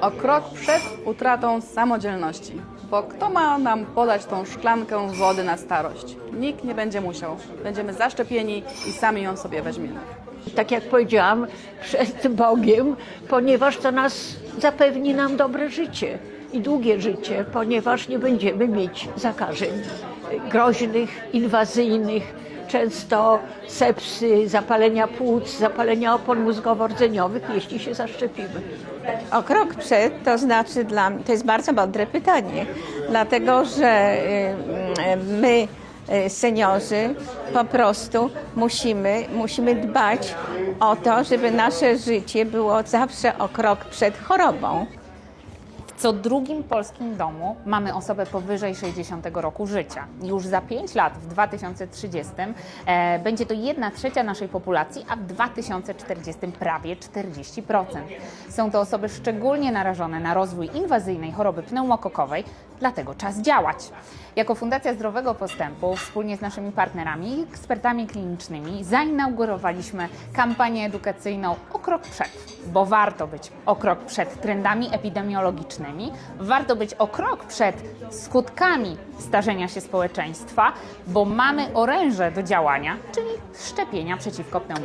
O krok przed utratą samodzielności. Bo kto ma nam podać tą szklankę wody na starość? Nikt nie będzie musiał. Będziemy zaszczepieni i sami ją sobie weźmiemy. tak jak powiedziałam, przed Bogiem, ponieważ to nas zapewni nam dobre życie i długie życie, ponieważ nie będziemy mieć zakażeń groźnych, inwazyjnych, często sepsy, zapalenia płuc, zapalenia opon mózgowo-rdzeniowych, jeśli się zaszczepimy. O krok przed to znaczy dla mnie, to jest bardzo mądre pytanie, dlatego że y, y, my, y, seniorzy, po prostu musimy, musimy dbać o to, żeby nasze życie było zawsze o krok przed chorobą. Co drugim polskim domu mamy osobę powyżej 60 roku życia. Już za 5 lat, w 2030, e, będzie to 1 trzecia naszej populacji, a w 2040 prawie 40%. Są to osoby szczególnie narażone na rozwój inwazyjnej choroby pneumokokowej, dlatego czas działać. Jako Fundacja Zdrowego Postępu wspólnie z naszymi partnerami i ekspertami klinicznymi zainaugurowaliśmy kampanię edukacyjną o krok przed, bo warto być o krok przed trendami epidemiologicznymi, warto być o krok przed skutkami starzenia się społeczeństwa, bo mamy oręże do działania, czyli szczepienia przeciwko And